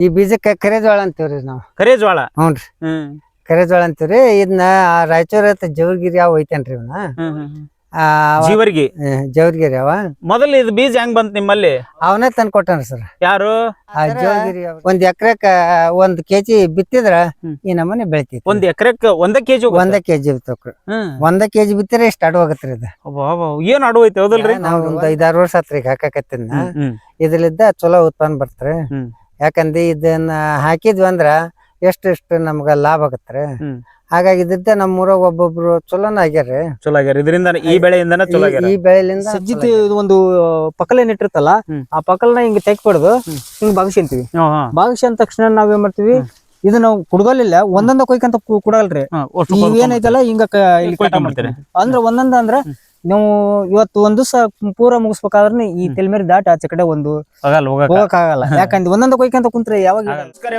ಈ ಬೀಜಕ್ಕ ಕರೆ ಜೋಳ ಅಂತೀವ್ರಿ ನಾವು. ಕರೆ ಜೋಳ ಹ್ಞೂನ್ರಿ ಹ್ಮ್. ಕರೆ ಜೋಳ ಅಂತೀವ್ರಿ ಇದನ್ನ ರಾಯಚೂರ್ ಜವರ್ಗಿರಿ ಯಾವ ಐತೇನ್ರಿ ಇವನ್ನ. ಆ, ಜೀವರ್ಗಿ? ಜವರ್ಗಿರಿ ಅವ. ಮೊದಲು ಇದು ಬೀಜ ಹೆಂಗ್ ಬಂತ ನಿಮ್ಮಲ್ಲಿ? ಅವನೇ ತಂದ್ ಕೊಟ್ಟಾನ ಸರ್. ಯಾರು? ಆ ಜವರ್ಗಿರಿ. ಒಂದ್ ಎಕರೆಕ ಒಂದ್ ಕೆಜಿ ಬಿತ್ತಿದ್ರ ಈ ನಮ್ಮನೆ ಬೆಳಿತೈತಿ. ಒಂದ್ ಎಕರೆಕ್ ಒಂದ ಕೆಜಿ ಒಂದ ಕೆಜಿ ಬಿತ್ತಕ್ರಿ ಒಂದ ಕೆಜಿ ಬಿತ್ತಿರ ಇಷ್ಟ ಅಡು ಹೋಗತ್ರಿ ಇದು? ಏನ್ ಅಡು ಐತೆ ಹೌದಲ್ರಿ? ನಾವ್ ಒಂದ್ ಐದಾರು ವರ್ಷ ಆತ್ರಿ ಈಗ ಹಾಕಾಕತ್ತಿನ. ಹ್ಮ್, ಇದ್ರಲಿದ್ದ ಚಲೋ ಉತ್ಪನ್ನ ಬರ್ತ್ರಿ. ಹ್ಮ್. ಯಾಕಂದ್ರೆ ಇದನ್ನ ಹಾಕಿದ್ವಿ ಅಂದ್ರ ಎಷ್ಟು ಎಷ್ಟು ನಮ್ಗ ಲಾಭ ಆಗತ್ರಿ? ಹ್ಮ್. ಹಾಗಾಗಿ ನಮ್ಮ ನಮ್ಮೂರಾಗ ಒಬ್ಬೊಬ್ರು ಚಲೋನ ಆಗ್ಯಾರ ಚಲೋ ಆಗ್ಯಾರ. ಇದರಿಂದ ಈ ಬೆಳೆಯಿಂದನ ಚಲೋ ಆಗ್ಯಾರ. ಈ ಬೆಳೆಯಿಂದ ಸಜ್ಜಿತ ಇದು ಒಂದು ಪಕಲೆ ನೆಟ್ಟಿರ್ತಲ್ಲ ಹ್ಮ್. ಆ ಪಕ್ಕಲ್ನ ಹಿಂಗ ತೆಗ್ಬಿಡ್ದು ಹಿಂಗ್ ಬಾಗಿಸ್ಕೊಂತೀವಿ. ಹ್ಮ್, ಹ್ಮ್. ಅಂದ ತಕ್ಷಣ ನಾವೇನ್ ಮಾಡ್ತೀವಿ ಇದು ನಾವು ಕುಡ್ಗಲಿಲ್ಲ ಒಂದೊಂದ ಕೊಯ್ಕಂತ ಕು- ಕುಡಲ್ರಿ. ಹ್ಮ್, ಕೊಡ್ಕೊಂಡ್ ಏನೈತಲ್ಲ ಹಿಂಗ ಕ- ಇಲ್ಲಿ. ಮಾಡ್ತೀವಿ ಅಂದ್ರೆ ಒಂದೊಂದ ಅಂದ್ರ ನಾವು ಇವತ್ತು ಒಂದು ದಿವಸ ಪೂರ ಮುಗಿಸ್ಬೇಕಾದ್ರೆ ಈ ತೆಲ್ಮೇರಿ ದಾಟ ಆಚೆ ಕಡೆ ಒಂದು ಹೋಗಕ್ಕಾಗಲ್ಲ ಹೋಗಕ್ಕ. ಹೋಗಕ್ ಆಗಲ್ಲ ಯಾಕಂದ್ರೆ ಒಂದೊಂದು ಕೊಯ್ಕಂತ ಕುಂತ್ರೆ ಯಾವಾಗ ನಮಸ್ಕಾರ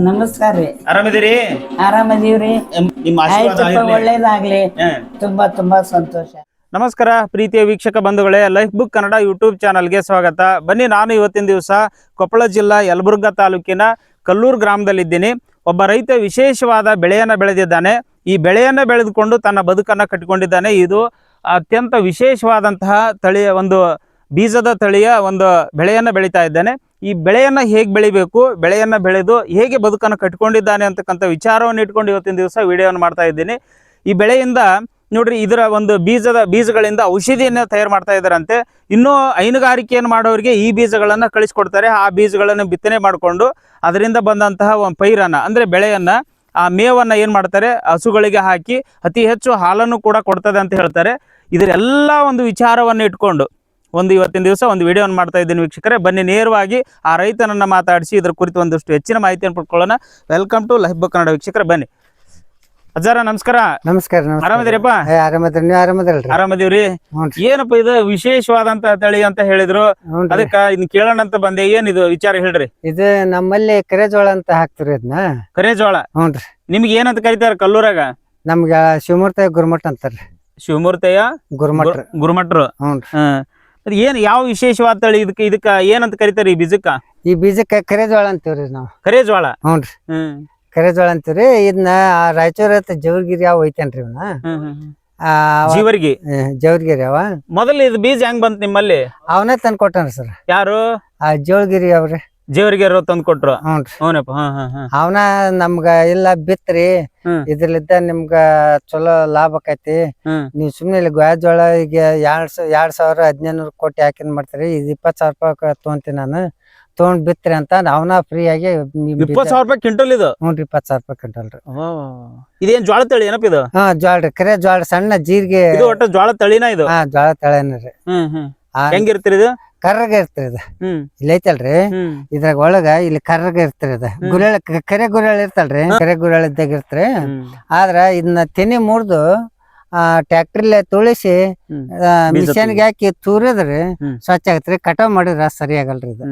ನಮಸ್ಕಾರ ರೀ. ಆರಾಮಿದ್ದೀರಿ? ಆರಾಮದೀವ್ರಿ. ಎಂ- ನಿಮ್ಮ ಆಶೀರ್ವಾದ ಒಳ್ಳೇದಾಗ್ಲಿ. ತುಂಬಾ ತುಂಬಾ ಸಂತೋಷ. ನಮಸ್ಕಾರ ಪ್ರೀತಿಯ ವೀಕ್ಷಕ ಬಂಧುಗಳೇ. ಲೈಫ್ ಬುಕ್ ಕನ್ನಡ ಯೂಟ್ಯೂಬ್ ಚಾನಲ್ಗೆ ಸ್ವಾಗತ. ಬನ್ನಿ ನಾನು ಇವತ್ತಿನ ದಿವಸ ಕೊಪ್ಪಳ ಜಿಲ್ಲಾ ಯಲಬುರ್ಗಾ ತಾಲೂಕಿನ ಕಲ್ಲೂರು ಗ್ರಾಮದಲ್ಲಿದ್ದೀನಿ. ಒಬ್ಬ ರೈತ ವಿಶೇಷವಾದ ಬೆಳೆಯನ್ನು ಬೆಳೆದಿದ್ದಾನೆ. ಈ ಬೆಳೆಯನ್ನು ಬೆಳೆದುಕೊಂಡು ತನ್ನ ಬದುಕನ್ನು ಕಟ್ಟಿಕೊಂಡಿದ್ದಾನೆ. ಇದು ಅತ್ಯಂತ ವಿಶೇಷವಾದಂತಹ ತಳಿಯ ಒಂದು ಬೀಜದ ತಳಿಯ ಒಂದು ಬೆಳೆಯನ್ನು ಬೆಳೀತಾ ಇದ್ದಾನೆ. ಈ ಬೆಳೆಯನ್ನು ಹೇಗೆ ಬೆಳಿಬೇಕು, ಬೆಳೆಯನ್ನು ಬೆಳೆದು ಹೇಗೆ ಬದುಕನ್ನು ಕಟ್ಟಿಕೊಂಡಿದ್ದಾನೆ ಅಂತಕ್ಕಂಥ ವಿಚಾರವನ್ನು ಇಟ್ಕೊಂಡು ಇವತ್ತಿನ ದಿವಸ ವಿಡಿಯೋವನ್ನು ಮಾಡ್ತಾ ಇದ್ದೀನಿ. ಈ ಬೆಳೆಯಿಂದ ನೋಡ್ರಿ, ಇದರ ಒಂದು ಬೀಜದ ಬೀಜಗಳಿಂದ ಔಷಧಿಯನ್ನು ತಯಾರು ಮಾಡ್ತಾ ಇದ್ದಾರಂತೆ. ಇನ್ನೂ ಹೈನುಗಾರಿಕೆಯನ್ನು ಮಾಡೋರಿಗೆ ಈ ಬೀಜಗಳನ್ನು ಕಳಿಸ್ಕೊಡ್ತಾರೆ. ಆ ಬೀಜಗಳನ್ನು ಬಿತ್ತನೆ ಮಾಡಿಕೊಂಡು ಅದರಿಂದ ಬಂದಂತಹ ಒಂದು ಪೈರನ್ನು, ಅಂದರೆ ಬೆಳೆಯನ್ನು ಆ ಮೇವನ್ನು ಏನು ಮಾಡ್ತಾರೆ? ಹಸುಗಳಿಗೆ ಹಾಕಿ ಅತಿ ಹೆಚ್ಚು ಹಾಲನ್ನು ಕೂಡ ಕೊಡ್ತದೆ ಅಂತ ಹೇಳ್ತಾರೆ. ಇದರೆಲ್ಲ ಒಂದು ವಿಚಾರವನ್ನು ಇಟ್ಕೊಂಡು ಒಂದು ಇವತ್ತಿನ ದಿವಸ ಒಂದು ವಿಡಿಯೋವನ್ನು ಮಾಡ್ತಾ ಇದ್ದೀನಿ ವೀಕ್ಷಕರೇ. ಬನ್ನಿ ನೇರವಾಗಿ ಆ ರೈತನನ್ನು ಮಾತಾಡಿಸಿ ಇದ್ರ ಕುರಿತು ಒಂದಷ್ಟು ಹೆಚ್ಚಿನ ಮಾಹಿತಿಯನ್ನು ಪಡ್ಕೊಳ್ಳೋಣ. ವೆಲ್ಕಮ್ ಟು ಲೈಫ್ ಕನ್ನಡ ವೀಕ್ಷಕರೇ, ಬನ್ನಿ. ಅಜ್ಜಾರ ನಮಸ್ಕಾರ. ನಮಸ್ಕಾರ ಆರಾಮದಿರಪ್ಪ ಆರಾಮದ್ರಿ ನೀವ್ ಆರಾಮದಿರಲ್ರಿ? ಆರಾಮದಿವ್ರಿ? ಏನಪ್ಪ ಇದು ವಿಶೇಷವಾದಂತ ತಳಿ ಅಂತ ಹೇಳಿದ್ರು. ಅದಕ್ಕ ಇದ್ ಕೇಳೋಣ ಅಂತ ಬಂದೆ. ಏನ್ ಇದು ವಿಚಾರ ಹೇಳ್ರಿ? ಇದು ನಮ್ಮಲ್ಲಿ ಕರೆಜೋಳ ಅಂತ ಹಾಕ್ತಿರಿ ಇದನ್ನ ಕರೆಜೋಳ ಹ್ಞೂನ್ರಿ ನಿಮ್ಗೆ ಏನಂತ ಕರಿತಾರ ಕಲ್ಲೂರಾಗ? ನಮ್ಗ ಶಿವಮೂರ್ತಿ ಗುರುಮಠ ಅಂತಾರ್ರಿ. ಶಿವಮೂರ್ತಿಯ? ಗುರುಮಠ. ಗುರುಮಠರು? ಹ್ಞೂನ್ರಿ ಹ್ಮ್ ಅದ್ ಏನ್ ಯಾವ ವಿಶೇಷವಾದ ತಳಿ ಇದಕ್ಕೆ ಇದಕ್ಕ ಏನಂತ ಕರಿತಾರ ಈ ಬೀಜಕ್ಕ? ಈ ಬೀಜಕ್ಕ ಕರೆಜೋಳ ಅಂತೀವ್ರಿ ನಾವು. ಕರೆಜೋಳ ಹ್ಞೂನ್ರಿ ಹ್ಮ್. ಕರೆ ಅಂತೀರಿ ಇದನ್ನ ರಾಯಚೂರ್ ಹತ್ರ ಜವರ್ಗಿರಿ ಯಾವ ಐತೇನ್ರಿ ಇವನ್ನ. ಆ, ಅವ- ಜೀವರ್ಗಿ? ಏ, ಜವರ್ಗಿರಿ ಅವ. ಮೊದಲು ಇದು ಬೀಜ ಹೆಂಗ್ ಬಂತ್ ನಿಮ್ಮಲ್ಲಿ? ಅವನೇ ತಂದ್ ಕೊಟ್ಟಾನ ಸರ್. ಯಾರು? ಆ ಜವರ್ಗಿರಿ ಅವ್ರಿ. ಜೀವರ್ಗಿ ತಂದ್ ಕೊಟ್ರು. ಹ್ಞೂನ್ರಿ. ಹ್ಞೂನಪ್ಪ ಅವನ ನಮ್ಗ ಇಲ್ಲ ಬಿತ್ರಿ ಇದ್ರಲ್ಲಿದ್ದ ನಿಮ್ಗ ಚಲೋ ಲಾಭ ಆಕೈತಿ. ಹ್ಮ್. ನೀವ್ ಸುಮ್ನೆ ಇಲ್ಲಿ ಗೋಯಾ ಜೋಳ ಈಗ ಎರಡ್ ಸ- ಎರಡ್ ಸಾವಿರ ಹದಿನೈದು ಕೋಟಿ ಹಾಕಿನ್ ಮಾಡ್ತೀರಿ ಇದು ಇಪ್ಪತ್ ಸಾವಿರ ರೂಪಾಯಿ ತೊಗೊಂತೀನಿ ನಾನು. ತೊಗೊಂಡ್ ಬಿತ್ರಿ ಅಂತ ಅವನ ಫ್ರೀ ಆಗಿ ಇಪ್ಪತ್ ಸಾವಿರ ರೂಪಾಯಿ ಕ್ವಿಂಟಲ್ ಇದು? ಹ್ಞೂ ಇಪ್ಪತ್ ಸಾವಿರ ರೂಪಾಯಿ ಕ್ವಿಂಟಲ್ ರೀ. ಇದೇನ್ ಜೋಳ ತಳಿ ಏನಪ್ಪ ಇದು? ಹಾ ಜ್ವಾಳ ರೀ. ಕರೆ ಜ್ವಾಳ ಸಣ್ಣ ಜೀರಿಗೆ ಇದು ಒಟ್ಟ ಜೋಳ ತಳಿನ ಇದು? ಹಾ ಜ್ವಾಳ ತಳೇನ ರೀ. ಹ್ಮ್ ಹ್ಮ್. ಹೆಂಗಿರ್ತೀರಿ ಇದು? ಕರ್ರಗ ಇರ್ತರಿ ಇದು. ಇಲ್ಲಿ ಐತಲ್ರಿ? ಇದ್ರಾಗ ಒಳಗ ಇಲ್ಲಿ ಕರ್ರಗ ಇರ್ತರಿ ಇದು. ಗುರೆಳ ಕರೆ ಗುರೆಳ ಇರ್ತಲ್ರಿ. ಕರೆ ಗುರಳ ಇದ್ದಾಗ ಇರ್ತ್ರಿ. ಆದ್ರ ಇದನ್ನ ತೆನೆ ಮುರಿದು ಆ ಟ್ಯಾಕ್ಟ್ರಿಲೆ ತುಳಿಸಿ ಮಿಷನ್ಗೆ ಮಿಷನ್ಗೆ ಹಾಕಿ ತೂರಿದ್ರೆ. ಸ್ವಚ್ಛ ಆಗತ್ರಿ. ಕಟಾವ್ ಮಾಡಿದ್ರ ಸರಿ ಆಗಲ್ರಿ ಇದು.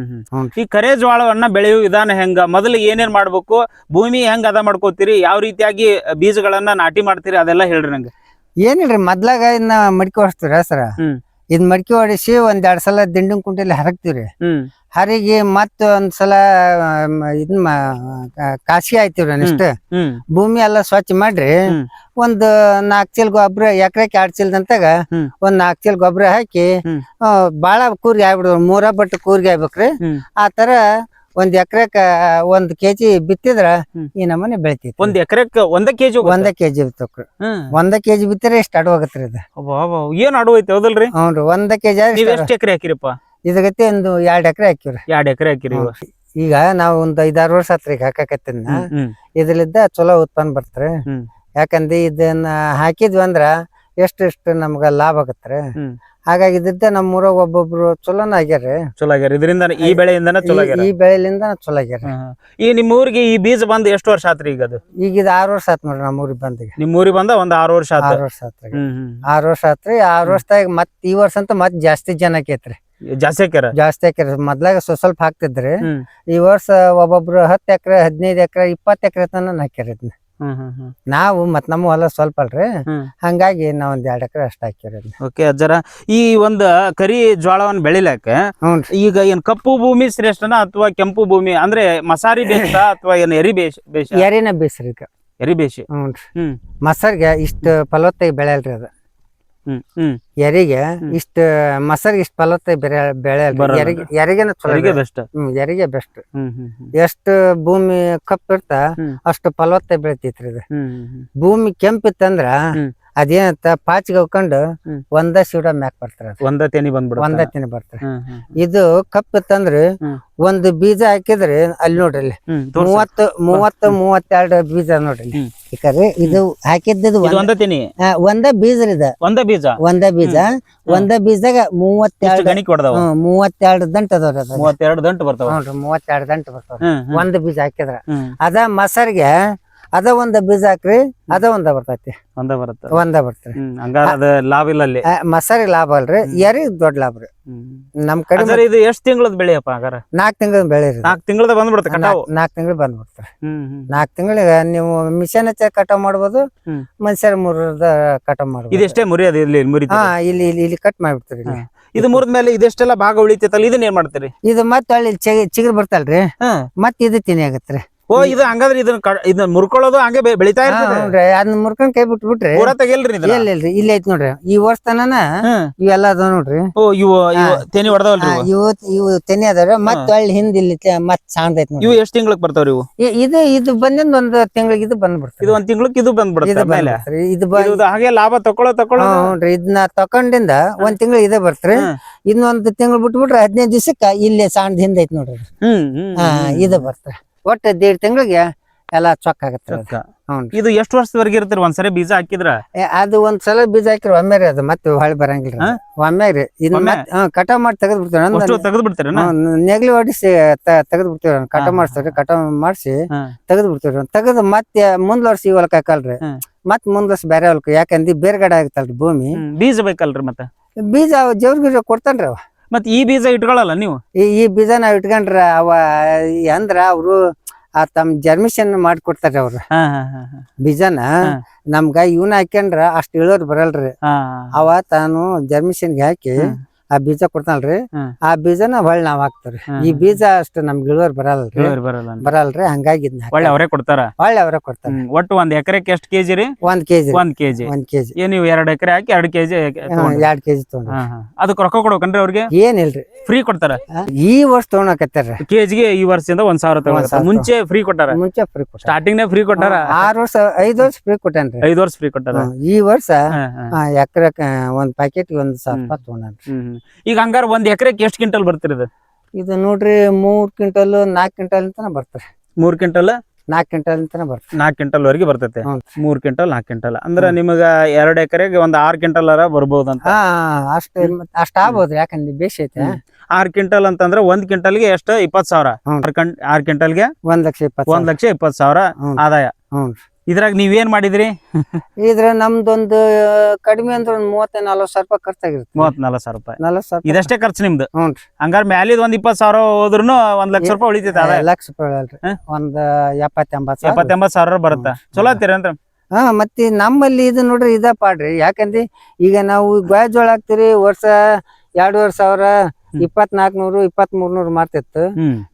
ಈ ಕರೆ ಜೋಳವನ್ನ ಬೆಳೆಯುವ ವಿಧಾನ ಹೆಂಗ? ಮೊದಲು ಏನೇನ್ ಮಾಡ್ಬೇಕು? ಭೂಮಿ ಹೆಂಗ್ ಅದ ಮಾಡ್ಕೋತೀರಿ? ಯಾವ ರೀತಿಯಾಗಿ ಬೀಜಗಳನ್ನ ನಾಟಿ ಮಾಡ್ತೀರಿ? ಅದೆಲ್ಲ ಹೇಳ್ರಿ ನಂಗೆ. ಏನಿಲ್ರಿ ಮೊದ್ಲಾಗ ಇನ್ನ ಮಡಿಕೆ ಹೊಡಿಸ್ತೀವ್ರಿ ಸರ. ಇದ್ ಮಡಿಕೆ ಹೊಡಿಸಿ ಒಂದ್ ಎರಡ್ ಸಲ ದಿಂಡಿನ ಕುಂಟೆಲಿ ಹರಕ್ತಿವ್ರಿ. ಹರಿಗಿ ಮತ್ತ ಒಂದ್ಸಲ ಇದನ್ ಕಾಸಿ ಆಯ್ತಿವ್ರಿ ಅನಿಷ್ಟ ಭೂಮಿ ಎಲ್ಲ ಸ್ವಚ್ಛ ಮಾಡ್ರಿ. ಒಂದ್ ನಾಲ್ಕ್ ಚೀಲ್ ಗೊಬ್ಬರ ಎಕರೆಕ್ ಎರಡ್ ಚೀಲದಂತಾಗ. ಒಂದ್ ನಾಲ್ಕ್ ಚೀಲ ಗೊಬ್ಬರ ಹಾಕಿ ಬಾಳ ಕೂರ್ಗಿ ಆಗ್ಬಿಡ್ರಿ ಮೂರ ಬಟ್ ಕೂರ್ಗಿ ಆಗ್ಬೇಕ್ರಿ. ಹ್ಮ್. ಒಂದ್ ಎಕರೆಕ ಒಂದ್ ಕೆಜಿ ಬಿತ್ತಿದ್ರ ಈ ನಮ್ಮನೆ ಬೆಳಿತೈತಿ. ಒಂದ್ ಎಕರೆಕ್ ಒಂದ ಕೆಜಿ ಒಂದ ಕೆಜಿ ಬಿತ್ತಕ್ರಿ. ಒಂದ ಕೆಜಿ ಬಿತ್ತರೆ ಎಷ್ಟ್ ಅಡು ಆಗತ್ರಿ ಏನ್ ಅಡು ಐತಿ ಹೌದಲ್ರಿ? ಹ್ಞೂ ಒಂದ ಕೆಜಿ ಎಷ್ಟ್ ಎಕರೆ ಹಾಕಿರಿಪ್ಪ? ಇದಗತ್ತೆ ಒಂದು ಎರಡ್ ಎಕರೆ ಹಾಕಿವ್ರಿ. ಎರಡ್ ಎಕರೆ ಹಾಕಿರಿ. ಈಗ ನಾವ್ ಒಂದ್ ಐದಾರು ವರ್ಷ ಆತ್ರಿ ಈಗ ಹಾಕಾಕತ್ತಿನ. ಇದ್ರಲಿದ್ದ ಚಲೋ ಉತ್ಪನ್ನ ಬರ್ತ್ರಿ. ಯಾಕಂದ್ರೆ ಇದನ್ನ ಹಾಕಿದ್ವಿ ಅಂದ್ರ ಎಷ್ಟ್ ನಮ್ಗ ಲಾಭ ಆಗತ್ರಿ. ಹ್ಮ್. ಹಾಗಾಗಿ ಇದ್ದಿದ್ದ ನಮ್ಮ ಊರಾಗ ಒಬ್ಬೊಬ್ರು ಚಲೋನ ಆಗ್ಯಾರ್ರಿ. ಚಲೋ ಆಗ್ಯಾರ ಇದರಿಂದ ಈ ಬೆಳೆಯಿಂದನ ಚಲೋ ಈ- ಆಗ್ಯಾರ ಈ ಬೆಳೆಲಿಂದ ಚಲೋ ಆಗ್ಯಾರ. ಈ ನಿಮ್ಮ ಊರಿಗೆ ಈ ಬೀಜ ಬಂದ್ ಎಷ್ಟು ವರ್ಷ ಆತ್ರಿ ಈಗ ಅದು? ಈಗ ಇದು ಆರು ವರ್ಷ ಆತ್ ನೋಡ್ರಿ ನಮ್ಮ ಊರಿಗೆ ಬಂದಿಗೆ. ನಿಮ್ ಊರಿಗೆ ಬಂದ ಒಂದ್ ಆರು ವರ್ಷ ಆತ. ಆರು ವರ್ಷ ಆತ್ರಿ ಹ್ಮ್ ಹ್ಮ್. ಆರು ವರ್ಷ ಆತ್ರಿ ಆರು ವರ್ಷದಾಗ ಮತ್ ಈ ವರ್ಷ ಅಂತ ಮತ್ ಜಾಸ್ತಿ ಜನ ಆಕೈತ್ರಿ. ಜಾಸ್ತಿ ಹಾಕ್ಯಾರ ಜಾಸ್ತಿ ಹಾಕ್ಯಾರ ಮೊದ್ಲಾಗ ಸ್ವಲ್ಪ ಸ್ವಲ್ಪ ಹಾಕ್ತಿದ್ರಿ. ಹ್ಮ್. ಈ ವರ್ಷ ಒಬ್ಬೊಬ್ರು ಹತ್ತು ಎಕರೆ ಹದಿನೈದು ಎಕರೆ ಇಪ್ಪತ್ತು ಎಕರೆ ತನ ಹಾಕ್ಯಾರ ಇದನ್ನ. ನಾವು ಮತ್ ನಮ್ಮ ಹೊಲ ಸ್ವಲ್ಪ ಅಲ್ರಿ. ಹಂಗಾಗಿ ನಾವ್ ಒಂದ್ ಎರಡ್ ಎಕರೆ ಅಷ್ಟ ಹಾಕಿರೋದು ಓಕೆ ಅಜ್ಜರ ಈ ಒಂದ್ ಕರಿ ಜ್ವಾಳವನ್ನ ಬೆಳಿಲಕ್ಕೆ ಈಗ ಏನ್ ಕಪ್ಪು ಭೂಮಿ ಶ್ರೇಷ್ಠನ ಅಥವಾ ಕೆಂಪು ಭೂಮಿ ಅಂದ್ರೆ ಮಸಾರಿ ಬೇಸ ಅಥವಾ ಏನ್ ಎರಿ ಬೇಷ ಬೇಷ? ಎರಿನ ಬೇಸ್ರಿ ಈಗ. ಎರಿ ಬೇಸಿ ಹ್ಮ್. ಮಸರ್ಗೆ ಇಷ್ಟ ಫಲವತ್ತಾಗಿ ಬೆಳೆಯಲ್ರಿ ಅದು. ಎರಿಗೆ ಇಷ್ಟ ಮೊಸರಿಗೆ ಇಷ್ಟ ಫಲವತ್ತಾಗಿ ಬೆಳೆ ಯರಿಗೆ ಬರಲ್ಲ. ಎರಿಗೆ ಎರಿಗೆನ ಚಲೋ ಎರಿಗೆ ಬೆಳೆ- ಬೆಸ್ಟ್ ಹ್ಮ್ ಎರಿಗೆ ಬೆಸ್ಟ್ ಹ್ಮ್ ಹ್ಮ್ ಎಷ್ಟು ಭೂಮಿ ಕಪ್ಪ ಇರ್ತ ಹ್ಮ್. ಅಷ್ಟು ಫಲವತ್ತೆ ಬೆಳಿತೈತ್ರಿ ಇದು. ಹ್ಮ್. ಭೂಮಿ ಕೆಂಪಿತ್ತಂದ್ರ ಹ್ಮ್. ಅದೇನತ್ತ ಪಾಚಿಗೆ ಹೋಗ್ಕೊಂಡು. ಒಂದ ಶಿವಡ ಮ್ಯಾಕ್ ಬರ್ತಾರ. ಒಂದ ತೆನಿ ಬಂದ್ಬಿಡ ಒಂದ ತೆನಿ ಬರ್ತಾರ. ಇದು ಕಪ್ ತಂದ್ರೆ ಒಂದು ಬೀಜ ಹಾಕಿದ್ರೆ ಅಲ್ಲಿ ನೋಡ್ರಿ ಅಲ್ಲಿ. ಮೂವತ್ತು ಮೂವತ್ತು ಮೂವತ್ತೆರಡು ಬೀಜ ನೋಡ್ರಿ. ಯಾಕಂದ್ರೆ ಇದು ಹಾಕಿದ್ದು ಒಂದ ತೆನಿ? ಒಂದ ಬೀಜ ಇದ. ಒಂದ ಬೀಜ? ಒಂದ ಬೀಜ. ಒಂದ ಬೀಜದಾಗ ಮೂವತ್ತೆರಡು ಗಣಿ ಹೊಡೆದವ ಮೂವತ್ತೆರಡು ದಂಟ ಅದಾವ್ರಿ ಅದ. ಮೂವತ್ತೆರಡು ದಂಟು ಬರ್ತಾವ? ನೋಡ್ರಿ ಮೂವತ್ತೆರಡು ದಂಟ ಬರ್ತಾವ. ಒಂದ್ ಬೀಜ ಹಾಕಿದ್ರ. ಅದ ಮಸರ್ಗೆ ಅದ ಒಂದ ಬೀಜ ಹಾಕ್ರಿ ಅದ ಒಂದ ಬರ್ತೈತಿ. ಒಂದ ಬರುತ್ತೆ? ಒಂದ ಬರ್ತಾರೆ ಹ್ಮ್ ಹಂಗಾರ ಅದ ಲಾಭ ಇಲ್ಲ ಅಲ್ಲಿ ಮಸರಿ ಲಾಭ ಅಲ್ರಿ ಯಾರಿ ದೊಡ್ಡ ಲಾಭ ರೀ. ಹ್ಮ್. ನಮ್ ಕಡೆ ಇದು ಎಷ್ಟ್ ತಿಂಗಳದ ಬೆಳೆಯಪ್ಪ ಹಂಗಾರ? ನಾಕ್ ತಿಂಗಳ ಬೆಳೆ ರೀ ನಾಲ್ಕು ತಿಂಗಳದ ಬಂದ್ಬಿಡುತ್ತೆ ಕಟಾವು ನಾಲ್ಕು ತಿಂಗಳು ಬಂದ್ಬಿಡ್ತಾರೆ ಹ್ಮ್ ಹ್ಮ್. ನಾಲ್ಕು ತಿಂಗಳಿಗೆ ನೀವು ಮಿಷನ್ ಹಚ್ಚ ಕಟಾವ್ ಮಾಡ್ಬೋದು ಹ್ಮ್. ಮನುಷ್ಯರ ಮುರದ ಕಟಾವ್ ಮಾಡ್ಬೋದು. ಇದೆಷ್ಟೇ ಮುರಿ ಅದ ಇಲ್ಲಿ ಮುರಿ ಹಾ ಇಲ್ಲಿ ಇಲ್ಲಿ ಇಲ್ಲಿ ಕಟ್ ಮಾಡ್ಬಿಡ್ತೀರಿ ಇಲ್ಲಿ. ಇದು ಮುರಿದ ಮೇಲೆ ಇದೆಷ್ಟೆಲ್ಲ ಭಾಗ ಉಳಿತೈತಲ್ಲ ಇದನ್ನ ಏನ್ ಮಾಡ್ತೀರಿ? ಇದು ಮತ್ತೆ ಚಿಗ- ಚಿಗುರು ಬರ್ತಲ್ರಿ. ಮತ್ತೆ ಇದು ತಿನಿ ಆಗತ್ರಿ ಓ ಇದು ಹಂಗಾದ್ರೆ ಇದನ್ನ ಇದನ್ನ ಮುರ್ಕೊಳ್ಳೋದು ಹಂಗೆ ಬೆ- ಬೆಳಿತಾ ಇರ್ತದೆ. ಅದನ್ನ ಮುರ್ಕೊಂಡ್ ಕೈ ಬಿಟ್ಬಿಟ್ರಿ. ಪೂರ ತೆಗಿಲ್ರಿ ಇದನ್ನ? ಇಲ್ಲ ಇಲ್ರಿ ಇಲ್ಲಿ ಐತಿ ನೋಡ್ರಿ. ಈ ವರ್ಷ ತನನ ಹ್ಮ್. ಇವೆಲ್ಲ ಅದಾವ ನೋಡ್ರಿ. ಓ ಇವು ಇವು ತೆನಿ ಹೊಡೆದವಲ್ರಿ ಹಾ, ಇವು ಇವು ಇವು ತೆನಿ ಅದಾವ್ರಿ. ಮತ್ತೆ ಅಲ್ಲಿ ಹಿಂದ್ ಇಲ್ಲಿ ತೆ- ಮತ್ತ್ ಸಾಂದೈತಿ ನೋಡ್ರಿ ಇವು ಎಷ್ಟ್ ತಿಂಗ್ಳಕ್ ಬರ್ತಾವ್ರಿ ಇವು? ಇ- ಇದು ಇದು ಬಂದಿಂದ ಒಂದ್ ತಿಂಗಳಿಗೆ ಇದು ಬಂದ್ಬಿಡ್ತದೆ ಇದು ಒಂದ್ ತಿಂಗ್ಳಕ್ ಇದು ಬಂದ್ಬಿಡುತ್ತೆ ಇದು ಮೇಲೆ ಬಂದ್ಬಿಡ್ತ್ರಿ. ಇದು ಬ- ಇದು ಹಾಗೆ ಲಾಭ ತಕೊಳ್ಳೋ ತಕೊಳ್ಳೋ ನೋಡ್ರಿ ಇದನ್ನ ತಕೊಂಡಿಂದ ಒಂದ್ ತಿಂಗಳು ಇದೇ ಬರ್ತ್ರಿ. ಹ್ಮ್. ಇನ್ನೊಂದ್ ತಿಂಗಳು ಬಿಟ್ಬಿಟ್ರೆ ಹದಿನೈದು ದಿವಸಕ್ಕ ಇಲ್ಲಿ ಸಾಂದ್ ಹಿಂದ್ ಐತಿ ನೋಡ್ರಿ. ಹ್ಮ್ ಹ್ಮ್ ಹಾ ಇದು ಬರ್ತ್ರಿ. ಒಟ್ಟು ದೇಡ್ ತಿಂಗಳಿಗೆ ಎಲ್ಲಾ ಚೊಕ್ಕ ಆಗುತ್ತೆ. ಚೊಕ್ಕ. ಇದು ಎಷ್ಟು ವರ್ಷದವರೆಗೆ ಇರ್ತೀರಿ ಒಂದ್ಸರಿ ಬೀಜ ಹಾಕಿದ್ರ? ಏ, ಅದು ಒಂದ್ ಸಲ ಬೀಜ ಹಾಕಿರ ಒಮ್ಮೆ ರೀ ಅದು ಮತ್ತೆ ಹೊಳ್ಳಿ ಬರಂಗಿಲ್ಲ ಹಾ? ಒಮ್ಮೆ ರೀ. ಒಮ್ಮೆ? ಮತ್ತೆ ಕಟಾವ್ ಮಾಡಿ ತೆಗೆದ್ ಬಿಡ್ತೀವಿ ತೆಗೆದು ಬಿಡ್ತೀರ ನೆಗ್ಲಿ ಹೊಡಿಸಿ ತೆಗೆದು ಬಿಡ್ತೀವಿ ಕಟಾವ್ ಮಾಡಿಸ್ತಾರೆ ಕಟಾವ್ ಮಾಡಿಸಿ ಹಾ. ತೆಗೆದ್ ಬಿಡ್ತೀವಿ ತೆಗೆದು ಮತ್ತೆ ಮುಂದ್ ವರ್ಷ ಈ ಹೊಲಕ್ ಹಾಕಲ್ರಿ. ಮತ್ ಮುಂದ್ ವರ್ಷ ಬೇರೆ ಹೊಲಕ್. ಯಾಕಂದ್ರೆ ಬೇರ್ಗಡೆ ಆಗತ್ತಲ್ರಿ ಭೂಮಿ. ಬೀಜ ಬೇಕಲ್ರಿ ಮತ್ತೆ? ಬೀಜ ಜವ್ರ ಗಿಜ ಕೊಡ್ತಾನ್ರಿ ಅವ. ಮತ್ ಈ ಬೀಜ ಇಟ್ಕೊಳಲ್ಲ ನೀವು ಈ ಈ ಬೀಜ ನಾವ್ ಇಟ್ಕೊಂಡ್ರ ಅವ ಅಂದ್ರ ಅವ್ರು ಆ ತಮ್ ಜರ್ಮಿಷನ್ ಮಾಡ್ಕೊಡ್ತಾರ ಅವ್ರ ಹಾ ಹಾ ಹಾ ಹಾ. ಬೀಜನ. ನಮ್ಗ ಇವನ್ ಹಾಕ್ಯಂಡ್ರ ಅಷ್ಟ್ ಇಳೋರ್ ಬರಲ್ರಿ ಹಾ ಅವ ತಾನು ಜರ್ಮಿಷನ್ಗೆ ಹಾಕಿ ಹ್ಮ್. ಆ ಬೀಜ ಕೊಡ್ತಾನಲ್ರಿ? ಆ ಬೀಜನ ಹೊಳ್ ನಾವ್ ಹಾಕ್ತಾವ್ರಿ. ಈ ಬೀಜ ಅಷ್ಟು ನಮ್ಗೆ ಇಳುವರಿ ಬರಲ್ರಿ. ಬರಲ್ರಿ ಹಂಗಾಗಿ ಒಳ್ಳೆ ಅವರೇ ಕೊಡ್ತಾರ? ಹೊಳ್ಳಿ ಅವರೇ ಕೊಡ್ತಾರ. ಒಟ್ಟು ಒಂದ್ ಎಕರೆಕ್ ಎಷ್ಟು ಕೆಜಿ ರೀ? ಒಂದ್ ಕೆಜಿ ಒಂದ್ ಕೆಜಿ. ಒಂದ್ ಕೆಜಿ. ಏನ್ ನೀವು ಎರಡ್ ಎಕರೆ ಹಾಕಿ ಎರಡ್ ಕೆಜಿ ಎರಡ್ ಕೆಜಿ ತಗೊಂಡ್ ಅದಕ್ಕೆ ರೊಕ್ಕ ಕೊಡ್ಬೇಕನ್ರಿ ಅವ್ರಿಗೆ? ಏನಿಲ್ರಿ. ಫ್ರೀ ಕೊಡ್ತಾರ? ಈ ವರ್ಷ ತಗೊಳಕತ್ತಾರ ಕೆಜಿಗೆ ಈ ವರ್ಷದಿಂದ ಒಂದ್ ಸಾವಿರ ಮುಂಚೆ ಫ್ರೀ ಕೊಟ್ಟಾರ? ಮುಂಚೆ ಫ್ರೀ ಕೊಟ್ಟ ಸ್ಟಾರ್ಟಿಂಗ್ ನೇ ಫ್ರೀ ಕೊಟ್ಟಾರ? ಆರ್ ವರ್ಷ ಐದ್ ವರ್ಷ ಫ್ರೀ ಕೊಟ್ಟೇನ್ರಿ. ಐದ್ ವರ್ಷ ಫ್ರೀ ಕೊಟ್ಟಾರ? ಈ ವರ್ಷ. ಎಕರೆ ಒಂದ್ ಪ್ಯಾಕೆಟ್ ಒಂದ್ ಸಾವಿರ ರೂಪಾಯಿ ತಗೊಂಡ್ರಿ ಹ್ಮ್. ಈಗ ಹಂಗಾರ ಒಂದ್ ಎಕರೆಗೆ ಎಷ್ಟು ಕ್ವಿಂಟಲ್ ಬರ್ತಿರೋದು ಇದು ನೋಡ್ರಿ ಮೂರ್ ಕ್ವಿಂಟಲ್ ನಾಲ್ಕ್ ಕ್ವಿಂಟಲ್ ಅಂತಾನೆ ಬರ್ತಾರೆ ಮೂರ್ ಕ್ವಿಂಟಲ್ ನಾಲ್ಕ್ ಕ್ವಿಂಟಲ್ ಅಂತಾನೆ ಬರ್ತಾರೆ ನಾಲ್ಕ್ ಕ್ವಿಂಟಲ್ ವರೆಗೆ ಬರ್ತೈತೆ. ಮೂರ್ ಕ್ವಿಂಟಲ್ ನಾಲ್ಕ್ ಕ್ವಿಂಟಲ್ ಅಂದ್ರ ನಿಮಗ ಎರಡ್ ಎಕರೆಗೆ ಒಂದ್ ಆರ್ ಕ್ವಿಂಟಲ್ ಅರ ಬರ್ಬೋದಂತ ಹಾ ಅಷ್ಟ ಅಷ್ಟ ಆಗ್ಬೋದ್ರಿ ಯಾಕಂದ್ರೆ ಬೇಷ್ ಐತೆ ಹ್ಮ್. ಆರ್ ಕ್ವಿಂಟಲ್ ಅಂತಂದ್ರ ಒಂದ್ ಕ್ವಿಂಟಲ್ಗೆ ಎಷ್ಟು ಇಪ್ಪತ್ ಸಾವಿರ. ಆರ್ಗೆ ಕ್ವಿಂಟಲ್ಗೆ ಒಂದ್ ಲಕ್ಷ ಇಪ್ಪತ್ತು ಒಂದ್ ಲಕ್ಷ ಇಪ್ಪತ್ ಸಾವಿರ. ಆದಾಯ ಹ್ಮ್. ಇದ್ರಾಗ ನೀವೇನ್ ಮಾಡಿದ್ರಿ? ಇದ್ರ ನಮ್ದೊಂದು ಕಡಿಮೆ ಅಂದ್ರೆ ಒಂದ್ ಮೂವತ್ತ ನಲ್ವತ್ ಸಾವಿರ ರೂಪಾಯಿ ಖರ್ಚಾಗಿರುತ್ತೆ. ಮೂವತ್ ನಲ್ವತ್ ಸಾವಿರ ರೂಪಾಯಿ. ನಲ್ವತ್ ಸಾವಿರ ಇದಷ್ಟೇ ಖರ್ಚು ನಿಮ್ದು? ಹಂಗಾರ ಮ್ಯಾಲಿದ್ ಒಂದ್ ಇಪ್ಪತ್ ಸಾವಿರ ಹೋದ್ರು ಒಂದ್ ಲಕ್ಷ ರೂಪಾಯಿ ಉಳಿತೈತೆ ಆದಾಯ. ಲಕ್ಷ ರೂಪಾಯಿ ಅಲ್ರಿ ಹಾ? ಒಂದ್ ಎಪ್ಪತ್ತೆಂಬತ್ ಸಾವಿರ. ಎಂಬತ್ ಸಾವಿರ ಬರುತ್ತ? ಚಲೋ ಆಗ್ತೀರ ಅಂತ ಹಾ ಮತ್ತೆ ನಮ್ಮಲ್ಲಿ ಇದು ನೋಡ್ರಿ ಇದ ಪಾಡ್ರಿ. ಯಾಕಂದ್ರೆ ಈಗ ನಾವು ಗೋಯ್ ಜೋಳ ಹಾಕ್ತಿರಿ ವರ್ಷ ಎರಡೂವರೆ ಸಾವಿರ ಇಪ್ಪತ್ನಾಲ್ಕು ನೂರು ಇಪ್ಪತ್ತ್ ಮೂರ್ನೂರು ಮಾರ್ತಿತ್ತು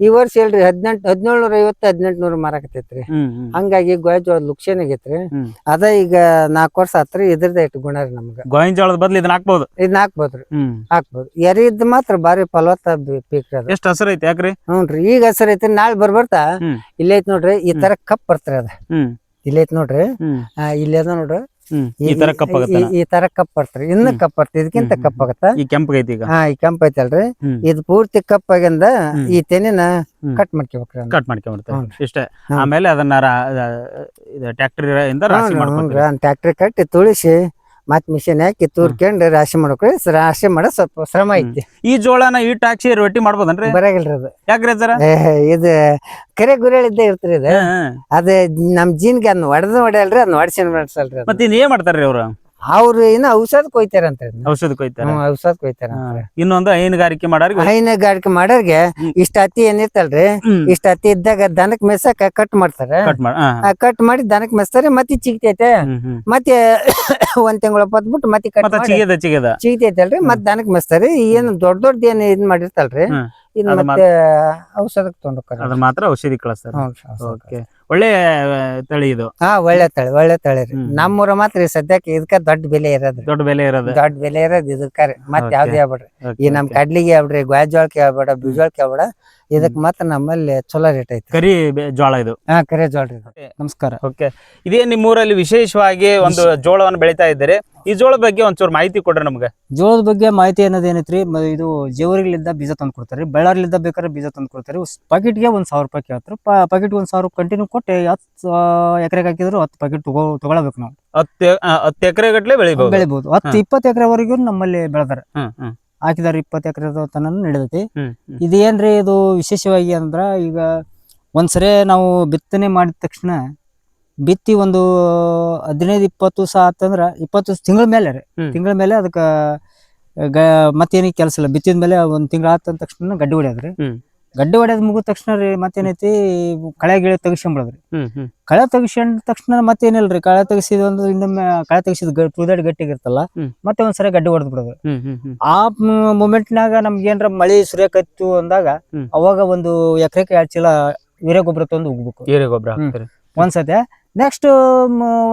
ಈ ವರ್ಷ ಹೇಳ್ರಿ ಹದಿನೆಂಟು ಹದಿನೇಳ್ನೂರ ಐವತ್ತು ಹದಿನೆಂಟುನೂರು ಮಾರಾಕತೈತ್ರಿ ಹ್ಮ್ ಹಂಗಾಗಿ ಗೋಯ್ ಜೋಳದ ಲುಕ್ಷನ್ ಆಗೈತ್ರಿ ಅದ ಈಗ ನಾಲ್ಕು ವರ್ಷ ಆತ್ರಿ ಇದ್ರದ ಇಟ್ಟು ಗುಣ ರೀ ನಮ್ಗ. ಗೋವಿನ ಜೋಳದ ಬದ್ಲು ಇದನ್ನ ಹಾಕ್ಬೋದು? ಇದನ್ನ ಹಾಕ್ಬೋದ್ರಿ. ರೀ ಹಾಕ್ಬೋದು. ಎರಿದ್ ಮಾತ್ರ ಬಾರಿ ಫಲವತ್ತ ಪೀಕ್ ಎಷ್ಟು ಅದು. ಎಷ್ಟ್ ಹಸರ್ ಐತಿ ಯಾಕ್ರಿ? ಹ್ಞೂನ್ರಿ ಈಗ ಹಸರ್ ಐತಿ ನಾಳೆ ಬರ್ಬರ್ತಾ? ಇಲ್ಲೈತ್ ನೋಡ್ರಿ ಈ ತರ ಕಪ್ ಬರ್ತ್ರಿ ಅದ. ಇಲ್ಲೈತ್ ಇಲ್ಲೇ ಐತಿ ನೋಡ್ರಿ ಹ್ಮ್. ಆ, ಇಲ್ಲೇ ಅದ ನೋಡ್ರಿ. ಈ ತರ ಕಪ್ ಆಗತ್ತ ಈ- ತರ ಕಪ್ ಬರ್ತಾರ. ಇನ್ನ. ಕಪ್ ಇದಕ್ಕಿಂತ ಕಪ್ಪ ಕಪ್ ಆಗತ್ತ? ಈ ಕೆಂಪಗೈತಿ ಈಗ. ಹಾ ಈ ಕೆಂಪ್ ಐತಲ್ರಿ ಅಲ್ರಿ. ಇದು ಪೂರ್ತಿ ಕಪ್ ಆಗಿಂದ ಈ ತೆನಿನ ಕಟ್ ಮಾಡ್ಕೋಬೇಕ್ರಿ ಕಟ್ ಮಾಡ್ಕೊಂಡ್ಬಿಡ್ತೇವೆ ಹ್ಞೂ. ಇಷ್ಟೇ. ಆಮೇಲೆ ಅದನ್ನ ಟ್ಯಾಕ್ಟರ್ ಟ್ಯಾಕ್ಟ್ರಿ ಕಟ್ಟಿ ತುಳಿಸಿ ಮತ್ ಮಿಷಿನ್ ಹಾಕಿ ತೂರ್ಕೊಂಡು ರಾಶಿ ಮಾಡ್ಕೊಳ್ಳಿ ರಾಶಿ ಮಾಡೋ ಸ್ವಲ್ಪ ಶ್ರಮ ಐತಿ. ಈ ಜೋಳನ ಇಟ್ಟು ಹಾಕಿ ರೊಟ್ಟಿ ಮಾಡ್ಬೋದನ್ರಿ? ಬರಾಗಿಲ್ರಿ ಅದು. ಯಾಕ್ರಿ ಸರ ಇದು ಕರೆ ಗುರಿಗಳಿದ್ದೇ ಇರ್ತ್ರಿ ಇದು. ಅದ ನಮ್ ಜೀನ್ಗೆ ಅದನ್ನ ಹೊಡೆದು ಹೊಡೆಯಲ್ರಿ ಅದನ್ನ ಹೊಡ್ಸಿ ಮಾಡ್ಸಲ್ರಿ ಮತ್ತೆ ಏನ್ ಮಾಡ್ತಾರ್ರಿ ಅವ್ರು? ಅವ್ರು ಇನ್ನ ಔಷಧ ಕೊಯ್ತಾರಂತ ಔಷಧ ಕೊಯ್ತಾರ? ಔಷಧ ಕೊಯ್ತಾರ ಇನ್ನೊಂದು ಹೈನುಗಾರಿಕೆ ಮಾಡೋರ್ಗೆ ಹೈನುಗಾರಿಕೆ ಮಾಡೋರ್ಗೆ. ಇಷ್ಟ ಅತಿ ಏನಿರ್ತಲ್ರಿ ಇಷ್ಟ ಅತಿ ಇದ್ದಾಗ ದನಕ್ ಮೆಸಕ ಕಟ್ ಮಾಡ್ತಾರ. ಕಟ್ ಮಾಡಿ ದನಕ್ ಮೆಸ್ತಾರೆ ಮತ್ತೆ ಚಿಗ್ತೈತೆ ಮತ್ತೆ ಒಂದ್ ತಿಂಗಳ ಪತ್ಬಿಟ್ಟು ಮತ್ತೆ ಕಟ್ ಮತ್ತ ಚಿಗದ ಚಿಗದ ಚಿಗ್ತೈತಲ್ರಿ ಮತ್ ದನಕ್ ಮೆಸ್ತಾರಿ ಏನ್ ದೊಡ್ಡ ದೊಡ್ಡ ಏನ್ ಇದ್ ಮಾಡಿರ್ತಲ್ರಿ ಇದ್ ಅದು ಮತ್ತೆ ಔಷಧಕ್ಕೆ ತಗೊಂಡ್ ಅದ್ರ ಮಾತ್ರ ಔಷಧಿ ಕಳಿಸ್ತಾರೆ. ಓಕೆ. ಒಳ್ಳೆ ತಳಿ ಇದು. ಹಾ ಒಳ್ಳೆ ತಳಿ ಒಳ್ಳೆ ತಳಿ ರೀ. ಹ್ಮ್. ನಮ್ಮೂರ ಮಾತ್ರ ಈ ಸದ್ಯಕ್ಕೆ ಇದಕ್ಕ ದೊಡ್ಡ ಬೆಲೆ ಇರೋದು ದೊಡ್ಡ ಬೆಲೆ ಇರೋದು. ದೊಡ್ಡ ಬೆಲೆ ಇರೋದು ಇದಕ್ಕ ಮತ್ Okay. ಯಾವ್ದು ಹೇಳ್ಬೇಡ್ರಿ. Okay, ಈ ನಮ್ okay. ಕಡ್ಲಿಗೆ ಹೇಳ್ಬಿಡ್ರಿ ಗೋಜೋಳಕ್ಕೆ ಹೇಳ್ಬೇಡ ಬೀಜೋಳಕ್ಕೆ ಹೇಳ್ಬೇಡ ಇದಕ್ ಮತ್ತ ನಮ್ಮಲ್ಲಿ ಚಲೋ ರೇಟ್ ಐತಿ ಕರಿ ಬೆ- ಜೋಳ ಇದು. ಹಾ ಕರಿ ಜೋಳ ರೀ ಇದು. ನಮಸ್ಕಾರ. ಓಕೆ. ಇದೇ ನಿಮ್ಮೂರಲ್ಲಿ ವಿಶೇಷವಾಗಿ ಒಂದು ಜೋಳವನ್ನು ಬೆಳಿತಾ ಇದ್ದಾರೆ. ಈ ಜೋಳ ಬಗ್ಗೆ ಒಂಚೂರು ಮಾಹಿತಿ ಕೊಡ್ರಿ ನಮ್ಗೆ. ಜೋಳದ ಬಗ್ಗೆ ಮಾಹಿತಿ ಅನ್ನೋದು ಏನೈತ್ರಿ? ಮ- ಇದು ಜೇವರಿಗಳಿಂದ ಬೀಜ ತಂದು ಕೊಡ್ತಾರೆ. ಬೆಳ್ಳಾರ್ಲಿಂದ ಬೇಕಾದ್ರೆ ಬೀಜ ತಂದು ಕೊಡ್ತಾರೆ. ಪಾಕೆಟ್ಗೆ ಒಂದ್ ಸಾವಿರ ರೂಪಾಯಿ ಕೇಳ್ತಾರೆ. ಪಾಕೆಟ್ ಒಂದ್ ಸಾವಿರ ಕಂಟಿನ್ಯೂ ಕೊಟ್ಟು ಹತ್ತು ಎಕರೆಗೆ ಹಾಕಿದ್ರು ಹತ್ತು ಪಾಕೆಟ್ ತಗೋ ತಗೊಳ್ಬೇಕು ನಾವು. ಹತ್ತು ಹತ್ತು ಎಕರೆ ಗಟ್ಲೆ ಬೆಳಿಬಹುದು ಬೆಳಿಬಹುದು ಹತ್ತು ಇಪ್ಪತ್ತು ಎಕರೆವರೆಗೂ ನಮ್ಮಲ್ಲಿ ಬೆಳೆದಾರೆ. ಹ್ಮ್ ಹ್ಮ್. ಹಾಕಿದಾರೆ ಇಪ್ಪತ್ತು ಎಕರೆ ತನ ನಡೆದೈತಿ ಹ್ಮ್. ಇದು ವಿಶೇಷವಾಗಿ ಅಂದ್ರ ಈಗ ಒಂದ್ಸರಿ ನಾವು ಬಿತ್ತನೆ ಮಾಡಿದ ತಕ್ಷಣ ಬಿತ್ತಿ ಒಂದು ಹದಿನೈದು ಇಪ್ಪತ್ತು ದಿವಸ ಆತಂದ್ರ ಇಪ್ಪತ್ತು ತಿಂಗಳ ಮೇಲೆ ರೀ. ತಿಂಗಳ ಮೇಲೆ ಅದಕ್ಕ ಗ ಮತ್ತೇನಿಗೆ ಕೆಲಸ ಇಲ್ಲ ಬಿತ್ತಿದ ಮೇಲೆ ಒಂದ್ ತಿಂಗಳ ಆತ ತಕ್ಷಣ ಗಡ್ಡಿ ಹೊಡ್ಯೋದ್ರಿ. ಗಡ್ಡಿ ಹೊಡೆದ್ ಮುಗಿದ ತಕ್ಷಣ ರೀ ಮತ್ತೇನೈತಿ ಕಳೆ ಗಿಳೆ ತೆಗಿಸ್ಕೊಂಬಿಡೋದ್ರಿ ಹ್ಮ್ ಕಳೆ ತೆಗಿಸ್ಕೊಂಡ ತಕ್ಷಣ ಮತ್ತೇನಿಲ್ರಿ ಕಳೆ ತೆಗಿಸಿದ ಒಂದು ಇನ್ನೊಮ್ಮೆ ಕಳೆ ತೆಗಿಸಿದ ತುಳಿದಾಡಿ ಗಟ್ಟಿಗಿರ್ತಲ್ಲ ಹ್ಮ್. ಮತ್ತೆ ಒಂದ್ಸರಿ ಗಡ್ಡಿ ಹೊಡೆದ್ ಬಿಡೋದು. ಹ್ಮ್ ಹ್ಮ್ ಆ ಮೂಮೆಂಟ್ನಾಗ ನಮ್ಗೆ ಏನ್ರ ಮಳಿ ಸುರಿಯಕತ್ತು ಅಂದಾಗ ಹ್ಮ್. ಅವಾಗ ಒಂದು ಎಕರೆಗೆ ಎರಡ್ ಚೀಲ ವೀರ್ಯ ಗೊಬ್ಬರ ತಂದು ಉಗ್ಬೇಕು. ಹೀರೆ ಗೊಬ್ಬರ ಹಾಕ್ತಾರೆ. ಒಂದ್ಸತಿ. ನೆಕ್ಸ್ಟ್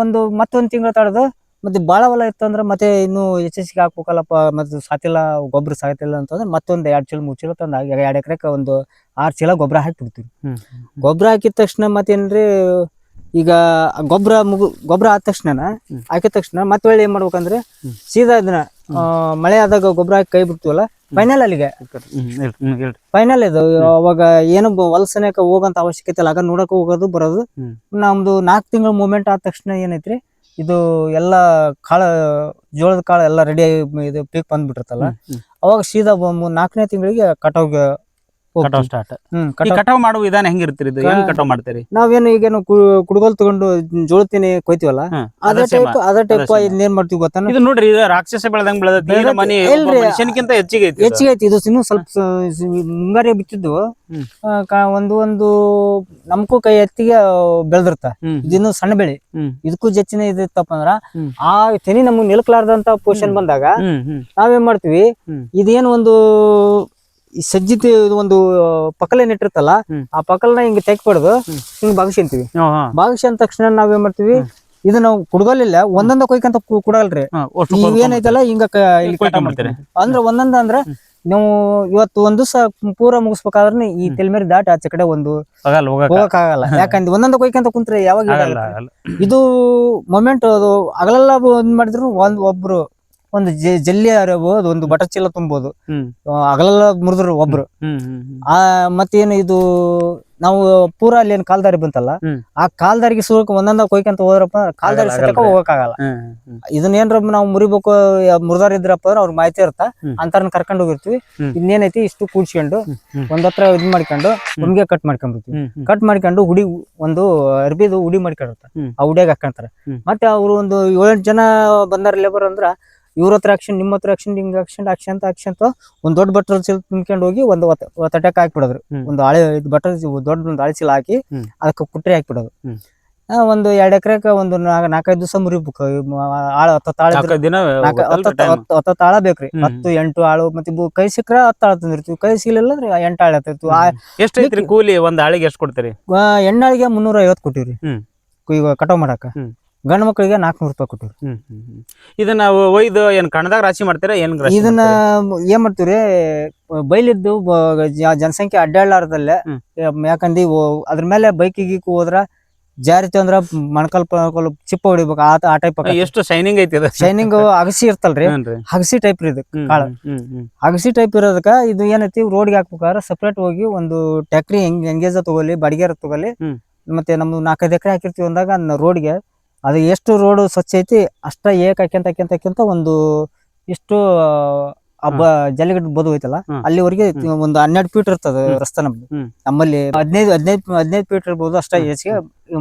ಒಂದು ಮತ್ತೊಂದ್ ತಿಂಗಳ ತಡೆದು ಮತ್ತೆ ಬಾಳ ಹೊಲ ಇತ್ತಂದ್ರ ಮತ್ತೆ ಇನ್ನು ಹೆಚ್ಚೆಚ್ಚಿಗೆ ಹಾಕ್ಬೇಕಲ್ಲಪ್ಪ ಮತ್ತೆ ಸಾತಿಲ್ಲ ಗೊಬ್ಬರ ಸಾತಿಲ್ಲ ಅಂತಂದ್ರೆ ಮತ್ತೊಂದ್ ಎರಡ್ ಚೀಲ ಮೂರ್ ಚೀಲ ತಂದ ಎರಡ್ ಎಕರೆಕ ಒಂದು ಆರ್ ಚೀಲ ಗೊಬ್ಬರ ಹಾಕಿಬಿಡ್ತೀವಿ. ಗೊಬ್ಬರ ಹಾಕಿದ ತಕ್ಷಣ ಮತ್ತೇನ್ರಿ ಈಗ ಗೊಬ್ಬರ ಮುಗು ಗೊಬ್ಬರ ಆದ ತಕ್ಷಣ. ಹಾಕಿದ ತಕ್ಷಣ ಮತ್ತೆ ಒಳ್ಳೆ ಏನ್ ಮಾಡ್ಬೇಕಂದ್ರೆ. ಸೀದಾ ಇದನ್ನ ಮಳೆ ಆದಾಗ ಗೊಬ್ಬರ ಹಾಕಿ ಕೈ ಬಿಡ್ತೀವಲ್ಲ ಫೈನಲ್ ಅಲ್ಲಿಗೆ. ಫೈನಲ್ ಇದು ಅವಾಗ ಏನು ವಲಸನೆಕ ಹೋಗಂತ ಅವಶ್ಯಕತೆ ಇಲ್ಲ ಆಗ ನೋಡಕ್ ಹೋಗೋದು ಬರೋದು. ನಮ್ದು ನಾಲ್ಕು ತಿಂಗಳ ಮೂಮೆಂಟ್ ಆದ ತಕ್ಷಣ ಏನೈತ್ರಿ ಇದು ಎಲ್ಲ ಕಾಳ ಜೋಳದ ಕಾಳು ಎಲ್ಲ ರೆಡಿ ಇದು ಪೀಕ್ ಬಂದ್ಬಿಟ್ಟಿರ್ತಲ್ಲ. ಅವಾಗ ಸೀದಾ ಬ- ಮೂ- ನಾಲ್ಕನೇ ತಿಂಗಳಿಗೆ ಕಟಾವ್ಗೆ ಕಟಾವ್. ಸ್ಟಾರ್ಟ್ ಹ್ಮ್ ಈ ಕಟಾವ್ ಕಟಾವ್ ಮಾಡುವ ವಿಧಾನ ಹೆಂಗಿರ್ತೀರಿ ಇದು? ಕಟಾವ್ ಮಾಡ್ತೀರಿ? ನಾವೇನು ಈಗೇನು ಕುಡುಗೋಲ್ ತಗೊಂಡು ಜೋಳ ತಿನ್ನಿ ಕೊಯ್ತೀವಲ್ಲ. ಅದೇ ಟೈಪ್ ಅದೇ ಟೈಪ್ ಏನ್. ಮಾಡ್ತೀವಿ ಗೊತ್ತಾ ಇದು ನೋಡ್ರಿ ಇದು ರಾಕ್ಷಸ ಬೆಳೆದಂಗ್ ಬೆಳೆದೈತಿ ಈ ಮನಿ. ಹೆಚ್ಚಿಗೆ ಐತಿ ಇದು. ಹೆಚ್ಚಿಗೆ ಐತಿ. ಇದು ಇನ್ನೂ ಸ್ವಲ್ಪ ಮುಂಗಾರಿ ಬಿತ್ತಿದ್ದು ಒಂದು ಒಂದು ನಮ್ಗೂ ಕೈ ಎತ್ತಿಗೆ ಬೆಳೆದಿರ್ತ. ಇದಿನ್ನು ಸಣ್ಣ ಬೆಳೆ. ಇದಕ್ಕೂ ಜಚ್ಚಿನ ಇದಿತ್ತಪ್ಪ ಅಂದ್ರ ಆ ತೆನಿ ನಮ್ಗೆ ನಿಲ್ಕಲಾರ್ದಂತ ಪೋಷನ್ ಬಂದಾಗ ನಾವೇನ್ ಮಾಡ್ತೀವಿ. ಇದೇನು ಒಂದು ಈ ಸಜ್ಜಿತಿ ಒಂದು ಪಕಲೆ ನೆಟ್ಟಿರ್ತಲ್ಲ. ಆ ಪಕಲ್ನ ಹಿಂಗ್ ತೆಗ್ಬಿಡ್ದು. ಹಿಂಗ್ ಭಾಗಿಸ್ಕೊಂತೀವಿ ಬಾಗಿಸಿ ಅಂದ ತಕ್ಷಣ ತಕ್ಷಣ ಏನ್ ಮಾಡ್ತೀವಿ ಇದು ನಾವು ಕುಡ್ಗಲಿಲ್ಲ ಒಂದೊಂದ ಕೊಯ್ಕಂತ ಕುಡಲ್ರಿ. ಈಗ ಏನೈತಲ್ಲ ಹಿಂಗ. ಮಾಡ್ತೀವಿ. ಅಂದ್ರೆ ಒಂದೊಂದ ಅಂದ್ರೆ ನಾವು ಇವತ್ತು ಒಂದ್ ದಿವಸ ಪೂರ ಮುಗಿಸ್ಬೇಕಾದ್ರೆ ಈ ತೆಲ್ಮೇರಿ ದಾಟಿ ಆಚೆ ಕಡೆ ಒಂದು ಹೋಗಕ್ಕಾಗಲ್ಲ ಹೋಗಕ್ಕ. ಹೋಗಕ್ ಆಗಲ್ಲ ಯಾಕಂದ್ರೆ ಒಂದೊಂದ ಕೊಯ್ಕಂತ ಕುಂತ್ರೆ ಯಾವಾಗ ಇದು ಮೊಮೆಂಟ್ ಅದು ಅಗಲೆಲ್ಲ ಒಂದ್ ಮಾಡಿದ್ರು ಒಂದ್ ಒಬ್ರು ಒಂದು ಜಲ್ಲಿ ಹರಿಯಬಹುದು ಒಂದು ಬಟರ್ ಚೀಲ ತುಂಬಬಹುದು ಅಗಲೆಲ್ಲ ಮುರಿದ್ರು ಒಬ್ರು. ಆ ಮತ್ತೇನು ಇದು ನಾವು ಪೂರ ಅಲ್ಲಿ ಏನ್ ಕಾಲ್ದಾರಿ ಬಂತಲ್ಲ ಆ ಕಾಲ್ದಾರಿಗೆ ಸುರಕ್ ಒಂದೊಂದ ಕೊಯ್ಕಂತ ಹೋದ್ರಪ್ಪ ಕಾಲ್ದಾರಿ ಸತಕ ಆಗಲ್ಲ. ಹೋಗಕ್ ಆಗಲ್ಲ. ಹ್ಮ್ ಹ್ಮ್ ಇದನ್ನ ಏನ್ರ ನಾವು ಮುರಿಬೇಕು ಮುರಿದಾರ ಇದ್ರಪ್ಪ ಅಂದ್ರೆ ಅವ್ರ ಮಾಹಿತಿ ಇರ್ತ. ಹ್ಮ್. ಅಂತಾರನ್ನ ಕರ್ಕೊಂಡು ಹೋಗಿರ್ತೀವಿ. ಇನ್ನೇನೈತಿ ಇಷ್ಟು ಕೂಡ್ಸ್ಕೊಂಡು ಒಂದತ್ರ ಒಂದ್ ಇದ್ ಮಾಡ್ಕೊಂಡು ಒಮ್ಗೆ ಕಟ್ ಮಾಡ್ಕೊಂಡ್ಬಿಡ್ತೀವಿ. ಕಟ್ ಮಾಡ್ಕೊಂಡು ಹುಡಿ ಒಂದು ಅರ್ಬಿದು ಹುಡಿ ಮಾಡ್ಕೊಂಡಿರ್ತಾರೆ. ಆ ಹುಡಿಯಾಗ ಹಾಕೊಂತಾರ. ಮತ್ತೆ ಅವ್ರು ಒಂದು ಏಳೆಂಟು ಜನ ಬಂದಾರ ಲೇಬರ್ ಅಂದ್ರ ಇವ್ರ ಹತ್ರ ಆಕ್ಷನ್ ನಿಮ್ಮ ಹತ್ರ ಆಕ್ಷನ್ ಹಿಂಗ್ ಆಕ್ಷನ್ ಆಕ್ಷನ್ ಆಕ್ಷನ್ ಒಂದ್ ದೊಡ್ಡ ಬಟ್ಟರ್ ಚೀಲ ತುಂಬ್ಕೊಂಡು ಹೋಗಿ ಒಂದು ತಟಕ್ ಹಾಕ್ಬಿಡೋದ್ರು. ಒಂದು ಹಳೆ ಬಟ್ಟರ್ ದೊಡ್ಡ ಒಂದು ಹಳೆ ಚೀಲ ಹಾಕಿ. ಅದಕ್ಕೆ ಕುಟ್ರಿ ಹಾಕ್ಬಿಡೋದು. ಒಂದು ಎರಡ್ ಎಕರೆಕ ಒಂದು ನಾಲ್ಕ- ನಾಲ್ಕೈದು ದಿವಸ ಮುರಿಬೇಕು. ಆಳ ಹತ್ತ ತಾಳ ಬೇಕ್ರಿ. ಹತ್ತು ಎಂಟು ಆಳು ಮತ್ತೆ ಕೈ ಸಿಕ್ಕ್ರ ಹತ್ತು ಆಳು ತಂದಿರ್ತೀವಿ. ಕೈ ಸಿಗ್ಲಿಲ್ಲ ಅಂದ್ರೆ ಎಂಟು ಆಳು ಎಷ್ಟ್ ಐತ್ರಿ ಕೂಲಿ? ಒಂದ್ ಆಳಿಗೆ ಎಷ್ಟು ಕೊಡ್ತೀರಿ? ಎಣ್ಣಾಳಿಗೆ ಮುನ್ನೂರ ಐವತ್ತು ಕೊಟ್ಟಿವ್ರಿ. ಈಗ ಕಟಾವ್ ಮಾಡಾಕ. ಗಂಡು ಮಕ್ಕಳಿಗೆ ನಾಲ್ಕುನೂರು ರೂಪಾಯಿ ಕೊಟ್ಟಿವ್ರಿ ಹ್ಮ್ ಹ್ಮ್ ಹ್ಮ್. ಇದನ್ನ ಒಯ್ದು ಏನ್ ಕಣದಾಗ ರಾಶಿ ಮಾಡ್ತೀರಾ ಏನು ರಾಶಿ ಇದನ್ನ ಮಾಡ್ತೀರಿ? ಏನ್ ಮಾಡ್ತೀವ್ರಿ ಬೈಲಿದ್ದು ಬ- ಜ- ಜನಸಂಖ್ಯೆ ಅಡ್ಡಾಡ್ಲಾರ್ದಲ್ಲೇ ಹ್ಮ್. ಯಾಕಂದ್ರೆ ಇವು ಅದ್ರ ಮೇಲೆ ಬೈಕಿಗೆ ಗೀಕ್ ಹೋದ್ರ ಜಾರಿತು ಅಂದ್ರ ಮಣಕಲ್ ಪಣಕಲ್ ಚಿಪ್ಪ ಹೊಡಿಬೇಕು ಆ ಆ ಟೈಪ್ ಎಷ್ಟು ಶೈನಿಂಗ್ ಐತಿ ಶೈನಿಂಗ್ ಅಗಸಿ ಇರ್ತಲ್ರಿ ಹ್ಞೂನ್ರಿ. ಅಗಸಿ ಟೈಪ್ ರೀ ಇದು ಹ್ಮ್, ಕಾಳು ಹ್ಮ್ ಹ್ಮ್ ಅಗಸಿ ಟೈಪ್ ಇರೋದಕ್ಕ ಇದು ಏನೈತಿ ರೋಡ್ಗೆ ಹಾಕ್ಬೇಕಾದ್ರೆ ಸಪ್ರೇಟ್ ಹೋಗಿ ಒಂದು ಟ್ಯಾಕ್ರಿ ಹೆಂಗ್ ಎಂಗೇಜ ತಗೊಳ್ಳಿ ಬಾಡಿಗೆ ತಗೊಳ್ಳಿ ಹ್ಮ್. ಮತ್ತೆ ನಮ್ದು ನಾಲ್ಕೈದು ಎಕರೆ ಹಾಕಿರ್ತೀವಿ ಅಂದಾಗ ರೋಡ್ಗೆ ಅದು ಎಷ್ಟು ರೋಡ್ ಸ್ವಚ್ಛ ಐತಿ ಅಷ್ಟ ಏಕ್ ಹಾಕ್ಯಂತ ಹಾಕ್ಯಂತ ಹಾಕ್ಯಂತ ಒಂದು ಇಷ್ಟು ಹಬ್ಬ ಜಲ್ಲಿಗಡ್ಡೆ ಬದು ಐತಲ್ಲ. ಅಲ್ಲಿವರೆಗೆ ಒಂದು ಹನ್ನೆರಡು ಫೀಟ್ ಇರ್ತದ. ರಸ್ತೆ ನಮ್ದು ನಮ್ಮಲ್ಲಿ ಹದಿನೈದು ಹದಿನೈದು ಹದಿನೈದು ಫೀಟ್ ಇರ್ಬೋದು ಅಷ್ಟ ಹೆಚ್ಚಿಗೆ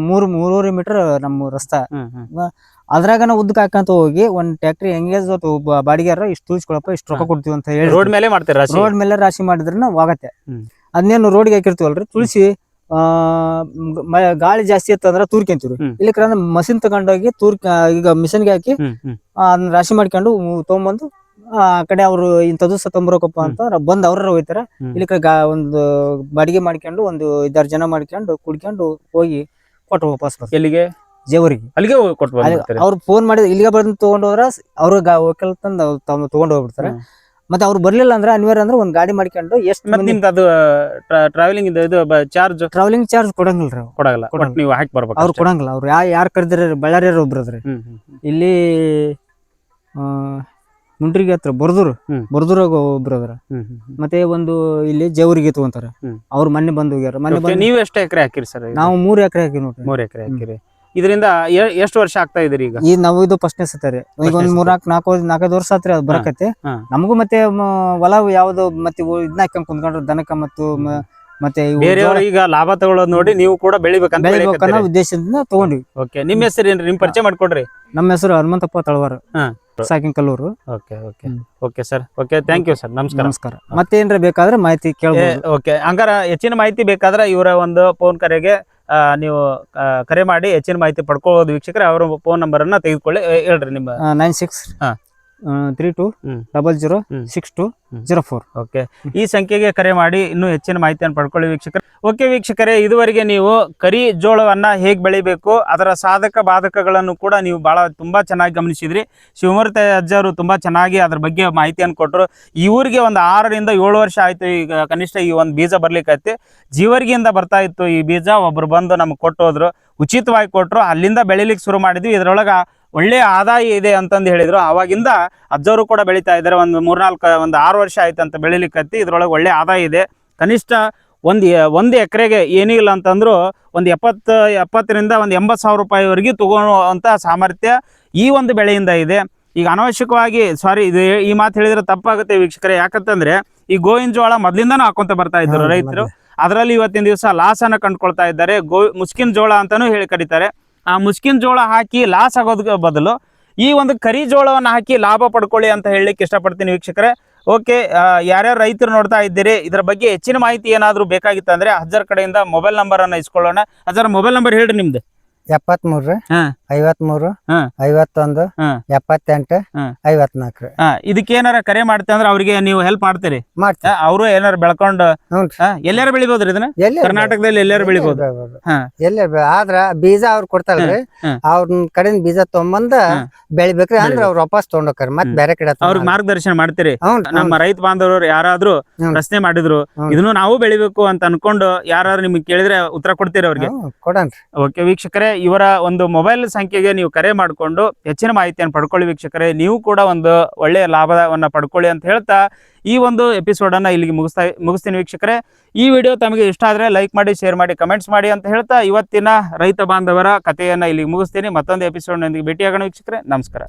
ಮೂರು ಮೂರುವರೆ ಮೀಟರ್ ನಮ್ಮ ರಸ್ತೆ ಅದ್ರಾಗ ನಾವು ಅದ್ರಾಗನ ಉದ್ದಕ್ಕೆ ಹಾಕಂತ ಹೋಗಿ ಒಂದ್ ಟ್ಯಾಕ್ಟ್ರಿ ಎಂಗೇಜ್ ಬಾಡಿಗೆರ ಇಷ್ಟು ತುಳಿಸ್ಕೊಳಪ್ಪ ಇಷ್ಟು ರೊಕ್ಕ. ಕೊಡ್ತೀವಿ ಅಂತ ಹೇಳಿ ರೋಡ್ ಮೇಲೆ ಮಾಡ್ತಾರೆ? ರೋಡ್ ಮೇಲೆ ರಾಶಿ ಮಾಡಿದ್ರೆ ಆಗತ್ತೆ. ಅದನ್ನೇನು ರೋಡ್ಗೆ ಹಾಕಿರ್ತೀವಲ್ರಿ ತುಳಸಿ ಗಾಳಿ ಜಾಸ್ತಿ ಇತ್ತಂದ್ರ ಇಲ್ಲಿ ಇಲ್ಲಿಕ್ರ ಮಷಿನ್ ತಗೊಂಡೋಗಿ ತೂರ್ ಈಗ ಮಿಷನ್ಗೆ ಹಾಕಿ ಆ, ಅದನ್ನ ರಾಶಿ ಮಾಡ್ಕೊಂಡು ತಗೊಂಬಂದು ಆ ಕಡೆ ಅವ್ರು ಇಂಥದ್ದು ಸತ್ತಂಬರಕಪ್ಪ ಅಂತ ಬಂದ್ ಅವ್ರ ಹೋಯ್ತಾರ. ಇಲ್ಲಿ ಕಡೆ ಗಾ- ಒಂದು ಬಾಡಿಗೆ ಮಾಡ್ಕೊಂಡು ಒಂದು ಐದಾರು ಜನ ಮಾಡ್ಕೊಂಡು ಕುಡ್ಕೊಂಡು ಹೋಗಿ ಕೊಟ್ಟು ವಾಪಸ್ ಎಲ್ಲಿಗೆ? ಜೇವರಿಗೆ. ಅಲ್ಲಿಗೆ ಕೊಟ್ಟು ಅವ್ರು ಫೋನ್ ಮಾಡಿದ ಇಲ್ಲಿಗೆ ಬಂದು ತಗೊಂಡ್ ಹೋದ್ರ ಅವ್ರ ಒಕ್ಕಲ್ ತಂದು ತಗೊಂಡು ಹೋಗ್ಬಿಡ್ತಾರೆ. ಮತ್ತೆ ಅವ್ರು ಬರ್ಲಿಲ್ಲ ಅಂದ್ರೆ ಅನಿವಾರ್ಯ ಅಂದ್ರೆ ಒಂದ್ ಗಾಡಿ ಮಾಡ್ಕೊಂಡು ಎಷ್ಟು ಮತ್ತೆ ನಿಮ್ದು ಅದು ಟ್ರಾವೆಲಿಂಗ್ ಇದು ಇದು ಚಾರ್ಜ್ ಟ್ರಾವೆಲಿಂಗ್ ಚಾರ್ಜ್ ಕೊಡಂಗಿಲ್ಲ ಅವ್ರು. ಕೊಡಲ್ಲ ನೀವು ಹಾಕಿ ಬರ್ಬೇಕು ಅವ್ರು ಅಷ್ಟೇ. ಕೊಡಂಗಿಲ್ಲ. ಅವ್ರು ಯಾ ಯಾರು ಕರೆದಿರ ಬಳ್ಳಾರಿಯವ್ರು ಒಬ್ರು ಅದ್ರಿ ಹ್ಮ್ ಹ್ಮ್ ಹ್ಮ್. ಇಲ್ಲಿ ಆ, ಮುಂಡ್ರಿಗೆ ಹತ್ರ ಬರ್ದೂರು ಹ್ಮ್. ಬರ್ದೂರಾಗ ಒಬ್ರು ಅದ್ರ ಹ್ಮ್ ಹ್ಮ್ ಹ್ಮ್. ಮತ್ತೆ ಒಂದು ಇಲ್ಲಿ ಜೇವರಿಗೆ ತಗೊಂತಾರ. ಹ್ಮ್. ಅವ್ರು ಮೊನ್ನೆ ಬಂದು ಹೋಗ್ಯಾರ. ಮೊನ್ನೆ Okay, ಬಂದು ನೀವು ಎಷ್ಟು ಎಕರೆ ಹಾಕಿರಿ ಸರ್ ನಾವು ಮೂರ್ ಎಕರೆ ಹಾಕಿ ನೋಡ್ರಿ. ಮೂರ್ ಎಕರೆ ಹಾಕಿರಿ. ಇದರಿಂದ ಎಷ್ಟು ವರ್ಷ ಆಗ್ತಾ ಇದ್ರಿ ಈಗ? ಈ ನಾವು ಇದು ಫಸ್ಟ್ನೇ ಸತ್ತಾರೆ ಈಗ ಒಂದ್ ನಾಲ್ಕು ಮೂರ್ನಾಲ್ಕು ನಾಲ್ಕು ನಾಲ್ಕೈದು ವರ್ಷ ಆತ್ರಿ ಅದು ಬರಕತ್ತೆ. ನಮಗೂ ಮತ್ತೆ ಹೊಲ ಯಾವ್ದು ಮತ್ತೆ ಇದನ್ನ ಹಾಕೊಂಡ್ ಕುಂತ್ಕೊಂಡ್ರೆ ದನಕ ಮತ್ತು ಮತ್ತೆ ಬೇರೆಯವರು ಈಗ ಲಾಭ ತಗೊಳ್ಳೋದು ನೋಡಿ ನೀವು ಕೂಡ ಬೆಳಿಬೇಕಂತ ಬೆಳಿಬೇಕನ್ನೋ ಉದ್ದೇಶದಿಂದ ತಗೊಂಡ್ವಿ. ಓಕೆ ನಿಮ್ಮ ಹೆಸರು ಏನ್ರಿ? ನಿಮ್ ಪರಿಚಯ ಮಾಡ್ಕೊಡ್ರಿ. ನಮ್ಮ ಹೆಸರು Hanumanthappa Talawar. Sakinkalluru okay okay. Okay sir. Okay thank you sir ನಮಸ್ಕಾರ. ನಮಸ್ಕಾರ. ಮತ್ತೇನ್ರ ಬೇಕಾದ್ರೆ ಮಾಹಿತಿ ಕೇಳಬಹುದು ಓಕೆ. ಹಂಗಾರ ಹೆಚ್ಚಿನ ಮಾಹಿತಿ ಬೇಕಾದ್ರೆ ಇವರ ಒಂದು ಫೋನ್ ಕರೆಗೆ ನೀವು ಕರೆ ಮಾಡಿ ಹೆಚ್ಚಿನ ಮಾಹಿತಿ ಪಡ್ಕೊಳ್ಳೋದು ವೀಕ್ಷಕರೇ ಅವರ ಫೋನ್ ನಂಬರನ್ನು ಅನ್ನ ತೆಗೆದುಕೊಳ್ಳಿ ಹೇಳ್ರಿ ನಿಮ್ಮ ನೈನ್ ಸಿಕ್ಸ್ ಹಾ. Three two. Double zero. Six two. Zero four okay ಈ ಸಂಖ್ಯೆಗೆ ಕರೆ ಮಾಡಿ ಇನ್ನೂ ಹೆಚ್ಚಿನ ಮಾಹಿತಿಯನ್ನು ಪಡ್ಕೊಳ್ಳಿ ವೀಕ್ಷಕರೇ. ಓಕೆ ವೀಕ್ಷಕರೇ ಇದುವರೆಗೆ ನೀವು ಕರಿ ಜೋಳವನ್ನ ಹೇಗೆ ಬೆಳಿಬೇಕು ಅದರ ಸಾಧಕ ಬಾಧಕಗಳನ್ನು ಕೂಡ ನೀವು ಬಹಳ ತುಂಬಾ ಚೆನ್ನಾಗಿ ಗಮನಿಸಿದ್ರಿ. ಶಿವಮೂರ್ತಿ ಅಜ್ಜರು ತುಂಬಾ ಚೆನ್ನಾಗಿ ಅದ್ರ ಬಗ್ಗೆ ಮಾಹಿತಿಯನ್ನು ಕೊಟ್ಟರು ಇವರಿಗೆ ಒಂದು ಆರರಿಂದ ಏಳು ವರ್ಷ ಆಯ್ತು ಈಗ ಕನಿಷ್ಠ ಈ ಒಂದು ಬೀಜ ಬರ್ಲಿಕ್ಕೈತಿ ಜೀವರ್ಗಿಯಿಂದ ಬರ್ತಾ ಇತ್ತು ಈ ಬೀಜ ಒಬ್ರು ಬಂದು ನಮ್ಗೆ ಕೊಟ್ಟು ಹೋದ್ರು ಉಚಿತವಾಗಿ ಕೊಟ್ಟರು ಅಲ್ಲಿಂದ ಬೆಳಿಲಿಕ್ಕೆ ಶುರು ಮಾಡಿದ್ವಿ. ಇದ್ರೊಳಗ ಒಳ್ಳೆಯ ಆದಾಯ ಇದೆ ಅಂತಂದು ಹೇಳಿದ್ರು. ಆವಾಗಿಂದ ಅಜ್ಜವರು ಕೂಡ ಬೆಳೀತಾ ಇದ್ದಾರೆ. ಒಂದು ಮೂರ್ನಾಲ್ಕು ಒಂದು ಆರು ವರ್ಷ ಆಯ್ತು ಅಂತ ಬೆಳಿಲಿಕ್ಕತ್ತಿ. ಇದ್ರೊಳಗೆ ಒಳ್ಳೆ ಆದಾಯ ಇದೆ. ಕನಿಷ್ಠ ಒಂದು ಒಂದು ಎಕರೆಗೆ ಏನಿಲ್ಲ ಅಂತಂದ್ರು ಒಂದು ಎಪ್ಪತ್ತು ಎಪ್ಪತ್ತರಿಂದ ಒಂದು ಎಂಬತ್ತು ಸಾವಿರ ರೂಪಾಯಿವರೆಗೆ ತಗೊಳ್ಳುವಂಥ ಸಾಮರ್ಥ್ಯ ಈ ಒಂದು ಬೆಳೆಯಿಂದ ಇದೆ. ಈಗ ಅನವಶ್ಯಕವಾಗಿ ಸಾರಿ ಇದು ಈ ಮಾತು ಹೇಳಿದ್ರೆ ತಪ್ಪಾಗುತ್ತೆ ವೀಕ್ಷಕರೇ. ಯಾಕಂತಂದ್ರೆ ಈ ಗೋವಿನ ಜೋಳ ಮೊದಲಿಂದನೂ ಹಾಕೊಂತ ಬರ್ತಾ ಇದ್ದರು ರೈತರು. ಅದರಲ್ಲಿ ಇವತ್ತಿನ ದಿವಸ ಲಾಸನ್ನು ಕಂಡುಕೊಳ್ತಾ ಇದ್ದಾರೆ. ಗೋ ಮುಸ್ಕಿನ ಜೋಳ ಅಂತಾನೂ ಹೇಳಿ ಕರೀತಾರೆ. ಆ ಮುಸ್ಕಿನ್ ಜೋಳ ಹಾಕಿ ಲಾಸ್ ಆಗೋದಕ್ಕೆ ಬದಲು ಈ ಒಂದು ಕರಿ ಜೋಳವನ್ನು ಹಾಕಿ ಲಾಭ ಪಡ್ಕೊಳ್ಳಿ ಅಂತ ಹೇಳಲಿಕ್ಕೆ ಇಷ್ಟಪಡ್ತೀನಿ ವೀಕ್ಷಕರೇ. ಓಕೆ ಯಾರ್ಯಾರು ರೈತರು ನೋಡ್ತಾ ಇದ್ದೀರಿ, ಇದರ ಬಗ್ಗೆ ಹೆಚ್ಚಿನ ಮಾಹಿತಿ ಏನಾದರೂ ಬೇಕಾಗಿತ್ತಂದ್ರೆ ಹಜರ್ ಕಡೆಯಿಂದ ಮೊಬೈಲ್ ನಂಬರನ್ನು ಇಸ್ಕೊಳ್ಳೋಣ. ಹಜರ್ ಮೊಬೈಲ್ ನಂಬರ್ ಹೇಳಿರಿ ನಿಮ್ದು. ಎಪ್ಪತ್ಮೂರು. ಐವತ್ಮೂರು. ಐವತ್ತೊಂದು. ಎಪ್ಪತ್ತೆಂಟು. ಐವತ್ನಾಲ್ಕು ಇದಕ್ಕೆ ಏನಾರ ಕರೆ ಮಾಡ್ತೇವೆ ಅಂದ್ರೆ ಅವ್ರಿಗೆ ನೀವು ಹೆಲ್ಪ್ ಮಾಡ್ತೀರಿ ಅವರು ಏನಾರ ಬೆಳ್ಕೊಂಡು ಎಲ್ಲಾರು ಬೆಳಿಬೋದ್ರಿ ಇದನ್ನ ಕರ್ನಾಟಕದಲ್ಲಿ ಎಲ್ಲಾರು ಬೆಳಿಬೋದು ಎಲ್ಲ ಆದ್ರ ಬೀಜ ಅವ್ರು ಕೊಡ್ತಾರಲ್ರಿ. ಅವ್ರ ಕಡೆಯಿಂದ ಬೀಜ ತೊಗೊಂಬಂದ ಬೆಳಿಬೇಕ್ರಿ ಅಂದ್ರೆ ಅವ್ರು ವಾಪಸ್ ತೊಗೊಂಡೋಕಾರ ಮತ್ತೆ. ಬೇರೆ ಕಡೆ ಅವ್ರಿಗೆ ಮಾರ್ಗದರ್ಶನ ಮಾಡ್ತೀರಿ ನಮ್ಮ ರೈತ ಬಾಂಧವರು ಯಾರಾದ್ರೂ ರಸ್ತೆ ಪ್ರಶ್ನೆ ಮಾಡಿದ್ರು. ಇದನ್ನು ನಾವು ಬೆಳಿಬೇಕು ಅಂತ ಅನ್ಕೊಂಡು ಯಾರು ನಿಮ್ಗೆ ಕೇಳಿದ್ರೆ ಉತ್ತರ ಕೊಡ್ತೀರಿ ಅವ್ರಿಗೆ ಕೊಡನ್ರಿ ಓಕೆ ವೀಕ್ಷಕರೇ ಇವರ ಒಂದು ಮೊಬೈಲ್ ಸಂಖ್ಯೆಗೆ ನೀವು ಕರೆ ಮಾಡಿಕೊಂಡು ಹೆಚ್ಚಿನ ಮಾಹಿತಿಯನ್ನು ಪಡ್ಕೊಳ್ಳಿ ವೀಕ್ಷಕರೇ. ನೀವು ಕೂಡ ಒಂದು ಒಳ್ಳೆಯ ಲಾಭವನ್ನು ಪಡ್ಕೊಳ್ಳಿ ಅಂತ ಹೇಳ್ತಾ ಈ ಒಂದು ಎಪಿಸೋಡನ್ನು ಇಲ್ಲಿಗೆ ಮುಗಿಸ್ತಾ ಮುಗಿಸ್ತೀನಿ ವೀಕ್ಷಕರೇ. ಈ ವಿಡಿಯೋ ತಮಗೆ ಇಷ್ಟ ಆದರೆ ಲೈಕ್ ಮಾಡಿ ಶೇರ್ ಮಾಡಿ ಕಮೆಂಟ್ಸ್ ಮಾಡಿ ಅಂತ ಹೇಳ್ತಾ ಇವತ್ತಿನ ರೈತ ಬಾಂಧವರ ಕಥೆಯನ್ನು ಇಲ್ಲಿಗೆ ಮುಗಿಸ್ತೀನಿ. ಮತ್ತೊಂದು ಎಪಿಸೋಡ್ನೊಂದಿಗೆ ಭೇಟಿಯಾಗೋಣ ವೀಕ್ಷಕರೇ. ನಮಸ್ಕಾರ.